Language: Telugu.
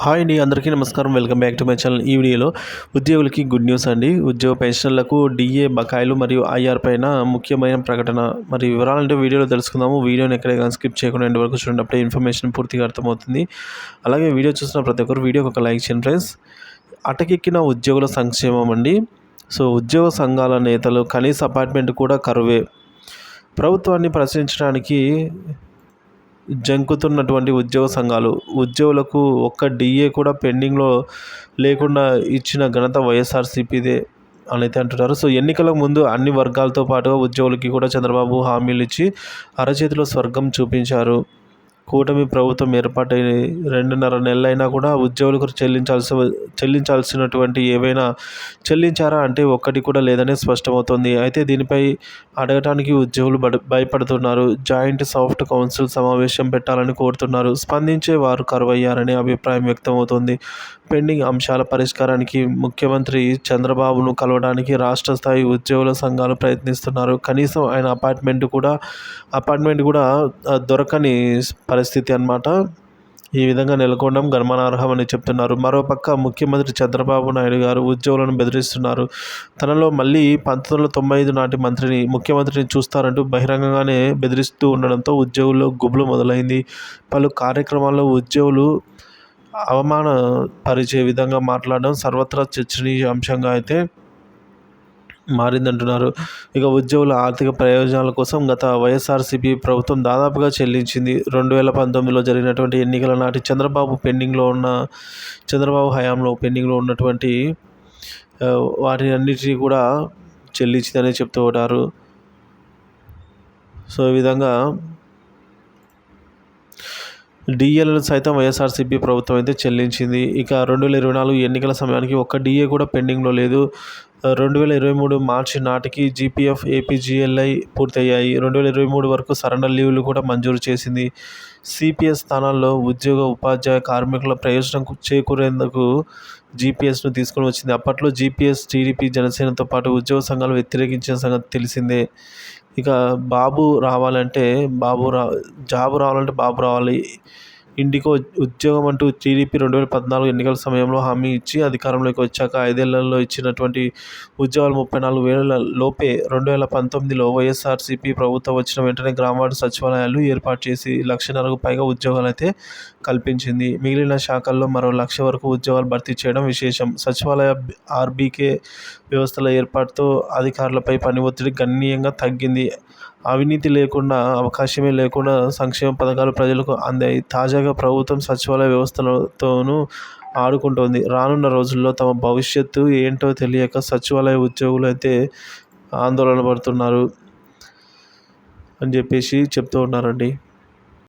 హాయ్ అండి అందరికీ నమస్కారం. Welcome back to my channel. ఈ వీడియోలో ఉద్యోగులకి గుడ్ న్యూస్ అండి. ఉద్యోగ పెన్షన్లకు డిఏ బకాయిలు మరియు ఐఆర్ పైన ముఖ్యమైన ప్రకటన. మరి వివరాలంటే వీడియోలో తెలుసుకుందాము. వీడియోని ఎక్కడే స్కిప్ చేయకుండా ఎండ్ వరకు చూడండి. అప్పుడే ఇన్ఫర్మేషన్ పూర్తిగా అర్థమవుతుంది. అలాగే వీడియో చూసిన ప్రతి ఒక్కరు వీడియోకి ఒక లైక్ చేయండి ఫ్రెండ్స్. అటకెక్కిన ఉద్యోగుల సంక్షేమం అండి. సో ఉద్యోగ సంఘాల నేతలు కనీస అపార్ట్మెంట్ కూడా కరువే. ప్రభుత్వాన్ని ప్రశ్నించడానికి జంకుతున్నటువంటి ఉద్యోగ సంఘాలు ఉద్యోగులకు ఒక్క డిఏ కూడా పెండింగ్లో లేకుండా ఇచ్చిన ఘనత వైఎస్ఆర్సీపీదే అని అయితే అంటున్నారు. సో ఎన్నికల ముందు అన్ని వర్గాలతో పాటుగా ఉద్యోగులకి కూడా చంద్రబాబు హామీలు ఇచ్చి అరచేతిలో స్వర్గం చూపించారు. కూటమి ప్రభుత్వం ఏర్పాటై రెండున్నర నెలలైనా కూడా ఉద్యోగులకు చెల్లించాల్సి చెల్లించాల్సినటువంటి ఏవైనా చెల్లించారా? అంటే ఒక్కటి కూడా లేదని స్పష్టమవుతోంది. అయితే దీనిపై అడగటానికి ఉద్యోగులు భయపడుతున్నారు. జాయింట్ సాఫ్ట్ కౌన్సిల్ సమావేశం పెట్టాలని కోరుతున్నారు. స్పందించే వారు కరువయ్యారనే అభిప్రాయం వ్యక్తమవుతోంది. పెండింగ్ అంశాల పరిష్కారానికి ముఖ్యమంత్రి చంద్రబాబును కలవడానికి రాష్ట్ర స్థాయి ఉద్యోగుల సంఘాలు ప్రయత్నిస్తున్నారు. కనీసం ఆయన అపార్ట్మెంట్ కూడా అపార్ట్మెంట్ కూడా దొరకని పరిస్థితి అనమాట ఈ విధంగా నెలకొనడం గర్మనార్హమని చెప్తున్నారు. మరోపక్క ముఖ్యమంత్రి చంద్రబాబు నాయుడు గారు ఉద్యోగులను బెదిరిస్తున్నారు. తనలో మళ్ళీ పంతొమ్మిది వందల తొంభై ఐదు నాటి మంత్రిని ముఖ్యమంత్రిని చూస్తారంటూ బహిరంగంగానే బెదిరిస్తూ ఉండడంతో ఉద్యోగుల్లో గుబులు మొదలైంది. పలు కార్యక్రమాల్లో ఉద్యోగులు అవమానపరిచే విధంగా మాట్లాడడం సర్వత్రా చర్చనీయాంశంగా అయితే మారిందంటున్నారు. ఇక ఉద్యోగుల ఆర్థిక ప్రయోజనాల కోసం గత వైఎస్ఆర్సీపీ ప్రభుత్వం దాదాపుగా చెల్లించింది. రెండు వేల పంతొమ్మిదిలో జరిగినటువంటి ఎన్నికల నాటి చంద్రబాబు పెండింగ్లో ఉన్న చంద్రబాబు హయాంలో పెండింగ్లో ఉన్నటువంటి వాటి అన్నిటినీ కూడా చెల్లించిందని చెప్తూ ఉంటారు. సో ఈ విధంగా డిఏలను సైతం వైఎస్ఆర్సీపీ ప్రభుత్వం అయితే చెల్లించింది. ఇక రెండు వేల ఇరవై నాలుగు ఎన్నికల సమయానికి ఒక్క డిఏ కూడా పెండింగ్లో లేదు. రెండు వేల ఇరవై మూడు మార్చి నాటికి జీపీఎఫ్ ఏపీజీఎల్ఐ పూర్తయ్యాయి. రెండు వేల ఇరవై మూడు వరకు సరెండర్ లీవ్లు కూడా మంజూరు చేసింది. సిపిఎస్ స్థానాల్లో ఉద్యోగ ఉపాధ్యాయ కార్మికుల ప్రయోజనం చేకూరేందుకు జీపీఎస్ను తీసుకొని వచ్చింది. అప్పట్లో జీపీఎస్ టీడీపీ జనసేనతో పాటు ఉద్యోగ సంఘాలు వ్యతిరేకించిన సంగతి తెలిసిందే. ఇక బాబు రావాలంటే బాబు రా జాబు రావాలంటే బాబు రావాలి. ఇండికో ఉద్యోగం అంటూ టీడీపీ రెండు వేల పద్నాలుగు ఎన్నికల సమయంలో హామీ ఇచ్చి అధికారంలోకి వచ్చాక ఐదేళ్ళలో ఇచ్చినటువంటి ఉద్యోగాలు ముప్పై నాలుగు వేల లోపే రెండు వేల పంతొమ్మిదిలో వైఎస్ఆర్సీపీ ప్రభుత్వం వచ్చిన వెంటనే గ్రామాడు సచివాలయాలు ఏర్పాటు చేసి లక్షన్నరకు పైగా ఉద్యోగాలు అయితే కల్పించింది. మిగిలిన శాఖల్లో మరో లక్ష వరకు ఉద్యోగాలు భర్తీ చేయడం విశేషం. సచివాలయ ఆర్బీకే వ్యవస్థల ఏర్పాటుతో అధికారులపై పని ఒత్తిడి గణనీయంగా తగ్గింది. అవినీతి లేకుండా అవకాశమే లేకుండా సంక్షేమ పథకాలు ప్రజలకు అందాయి. తాజా తాజాగా ప్రభుత్వం సచివాలయ వ్యవస్థలతోనూ ఆడుకుంటోంది. రానున్న రోజుల్లో తమ భవిష్యత్తు ఏంటో తెలియక సచివాలయ ఉద్యోగులు అయితే ఆందోళన పడుతున్నారు అని చెప్పేసి చెప్తూ ఉన్నారండి.